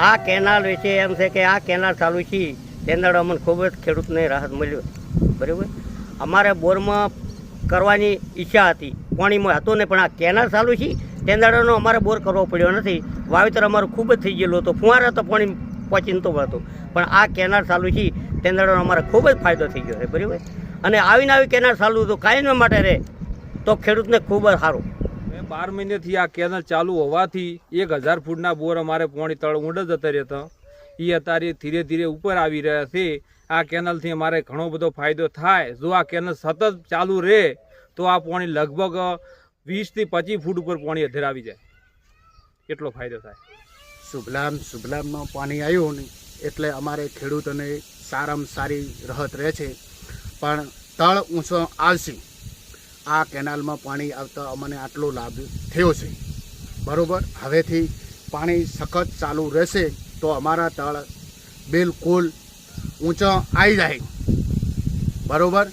આ કેનાલ વિશે એમ છે કે આ કેનાલ ચાલુ છે. તેના અમને ખૂબ જ ખેડૂતને રાહત મળ્યો. બરાબર? અમારે બોરમાં કરવાની ઈચ્છા હતી. પાણીમાં હતું ને પણ આ કેનાલ ચાલુ છે. તેંદાડાનો અમારે બોર કરવો પડ્યો નથી. વાવેતર અમારું ખૂબ જ થઈ ગયેલું હતું. ફુવારા તો પાણી પહોંચીને તો હતું પણ આ કેનાલ ચાલુ છે. તેંદાડાનો અમારે ખૂબ જ ફાયદો થઈ ગયો છે. બરાબર? અને આવીને આવી કેનાલ ચાલુ તો કાયમ માટે રહે તો ખેડૂતને ખૂબ જ સારું. બાર મહિનેથી આ કેનલ ચાલુ હોવાથી એક હજાર ફૂટના બોર અમારે પોણી તળ ઊંડ જતા રહેતા એ અત્યારે ધીરે ધીરે ઉપર આવી રહ્યા છે. આ કેનલથી અમારે ઘણો બધો ફાયદો થાય. જો આ કેનલ સતત ચાલુ રહે, તો આ પોણી લગભગ વીસથી પચીસ ફૂટ ઉપર પોણી અધેર આવી જાય. એટલો ફાયદો થાય. શુભલામ, શુભલામમાં પાણી આવ્યું ને એટલે અમારે ખેડૂતોને સારામાં સારી રાહત રહે છે. પણ તળ ઊંચો આવશે. આ કેનાલમાં પાણી આવતા અમને આટલો લાભ થયો છે. બરાબર? હવેથી પાણી સખત ચાલુ રહેશે તો અમારા તળ બિલકુલ ઊંચો આવી જાય. બરાબર?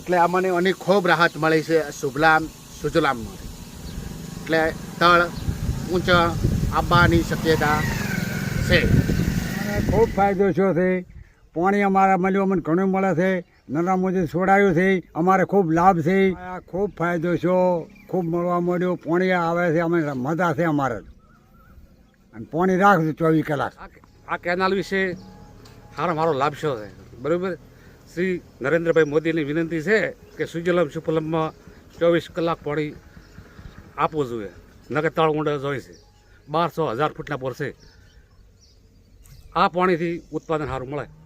એટલે અમને અને ખૂબ રાહત મળી છે શુભલામ, સુજલામમાં. એટલે તળ ઊંચા આવવાની શક્યતા છે. ખૂબ ફાયદો થયો છે. પાણી અમારા મળ્યું, અમને ઘણું મળે છે. નરા મોદી છોડાયું છે. અમારે ખૂબ લાભ છે. ખૂબ ફાયદો છે. ખૂબ મળવા મળ્યો. પાણી આવે છે. અમે મજા છે અમારે. અને પાણી રાખજો ચોવીસ કલાક. આ કેનાલ વિશે સારો મારો લાભ શું છે. બરાબર? શ્રી નરેન્દ્રભાઈ મોદીની વિનંતી છે કે સુજલમ સુફલમમાં ચોવીસ કલાક પાણી આપવું જોઈએ. નગર તળ ઊંડા જોઈએ છે. બારસો હજાર ફૂટના છે. આ પાણીથી ઉત્પાદન સારું મળે.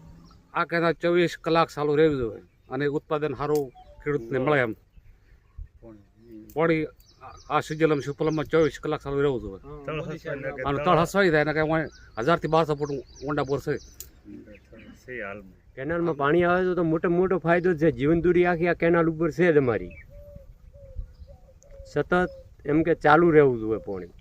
આ કેનાલ ચોવીસ કલાક ચાલુ રહેવું જોઈએ અને ઉત્પાદન સારું ખેડૂતને મળે એમ. પાણી આ સુજલમ સુપલમમાં ચોવીસ કલાક ચાલુ રહેવું જોઈએ. અને તળ હસવાઈ જાય ને કે હજારથી બારસો ફૂટ ઊંડા બોર છે. કેનાલમાં પાણી આવે તો તો મોટો મોટો ફાયદો જ છે. જીવન દૂરી આખી આ કેનાલ ઉપર છે જ અમારી. સતત એમ કે ચાલુ રહેવું જોઈએ પાણી.